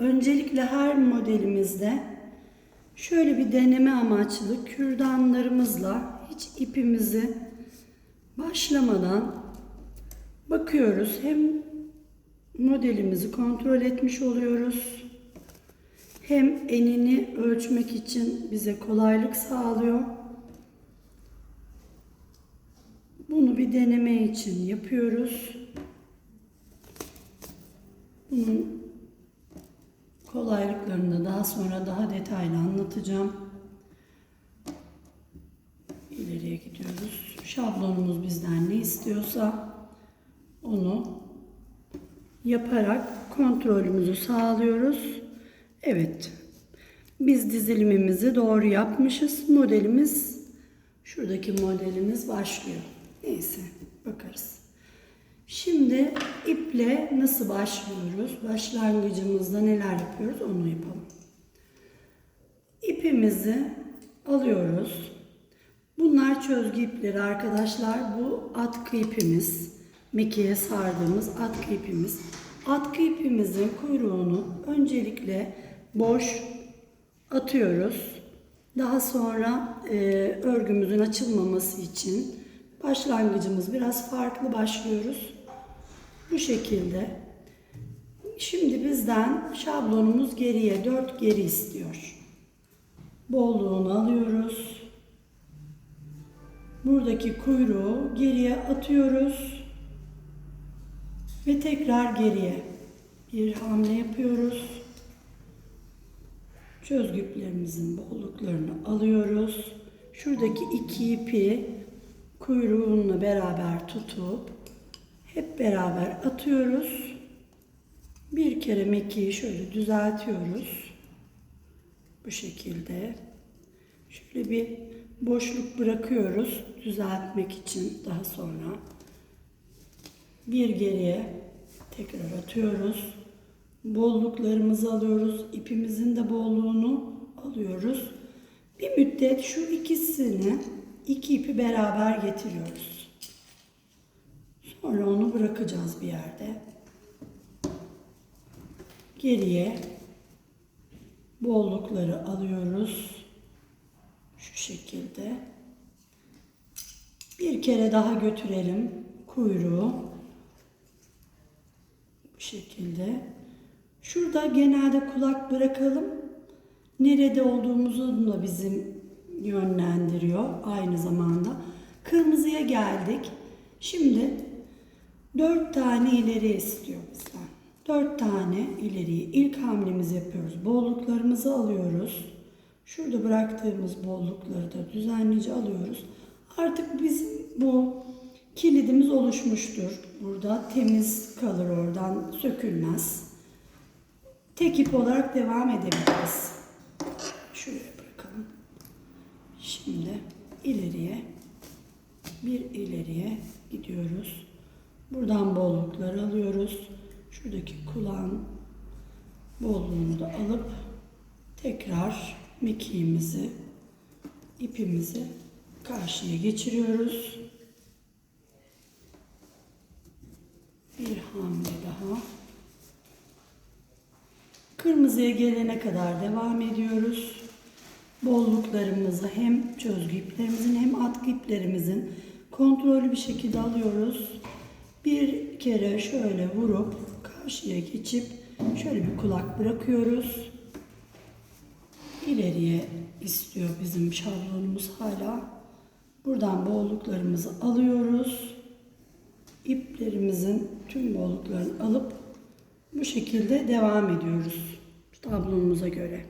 öncelikle her modelimizde şöyle bir deneme amaçlı kürdanlarımızla hiç ipimizi başlamadan bakıyoruz. Hem modelimizi kontrol etmiş oluyoruz. Hem enini ölçmek için bize kolaylık sağlıyor. Bunu bir deneme için yapıyoruz. Bunun kolaylıklarını da daha sonra daha detaylı anlatacağım. İleriye gidiyoruz. Şablonumuz bizden ne istiyorsa onu yaparak kontrolümüzü sağlıyoruz. Evet. Biz dizilimimizi doğru yapmışız. Modelimiz şuradaki modelimiz başlıyor. Neyse bakarız. Şimdi iple nasıl başlıyoruz? Başlangıcımızda neler yapıyoruz onu yapalım. İpimizi alıyoruz. Bunlar çözgü ipleri arkadaşlar. Bu atkı ipimiz. Mekiğe sardığımız atkı ipimiz. Atkı ipimizin kuyruğunu öncelikle boş atıyoruz. Daha sonra e, örgümüzün açılmaması için başlangıcımız biraz farklı başlıyoruz. Bu şekilde. Şimdi bizden şablonumuz geriye 4 geri istiyor. Bolluğunu alıyoruz. Buradaki kuyruğu geriye atıyoruz. Ve tekrar geriye bir hamle yapıyoruz. Çözgüplerimizin bolluklarını alıyoruz. Şuradaki iki ipi kuyruğunla beraber tutup hep beraber atıyoruz. Bir kere mekiği şöyle düzeltiyoruz. Bu şekilde. Şöyle bir boşluk bırakıyoruz düzeltmek için daha sonra. Bir geriye tekrar atıyoruz. Bolluklarımızı alıyoruz. İpimizin de bolluğunu alıyoruz. Bir müddet şu ikisini iki ipi beraber getiriyoruz. Sonra onu bırakacağız bir yerde. Geriye bollukları alıyoruz. Şu şekilde. Bir kere daha götürelim kuyruğu. Bu şekilde. Şurada genelde kulak bırakalım. Nerede olduğumuzu da bizim yönlendiriyor aynı zamanda. Kırmızıya geldik. Şimdi dört tane ileri istiyor bizden. Dört tane ileriyi ilk hamlemizi yapıyoruz. Bolluklarımızı alıyoruz. Şurada bıraktığımız bollukları da düzenlice alıyoruz. Artık bizim bu kilidimiz oluşmuştur. Burada temiz kalır oradan sökülmez. Tek ip olarak devam edebiliriz. Şuraya bırakalım. Şimdi ileriye bir ileriye gidiyoruz. Buradan bollukları alıyoruz. Şuradaki kulağın bolluğunu da alıp tekrar mekiğimizi ipimizi karşıya geçiriyoruz. Bir hamle daha. Kırmızıya gelene kadar devam ediyoruz. Bolluklarımızı hem çözgü iplerimizin hem atkı iplerimizin kontrollü bir şekilde alıyoruz. Bir kere şöyle vurup karşıya geçip şöyle bir kulak bırakıyoruz. İleriye istiyor bizim şablonumuz hala. Buradan bolluklarımızı alıyoruz. İplerimizin tüm bolluklarını alıp bu şekilde devam ediyoruz tablonumuza göre.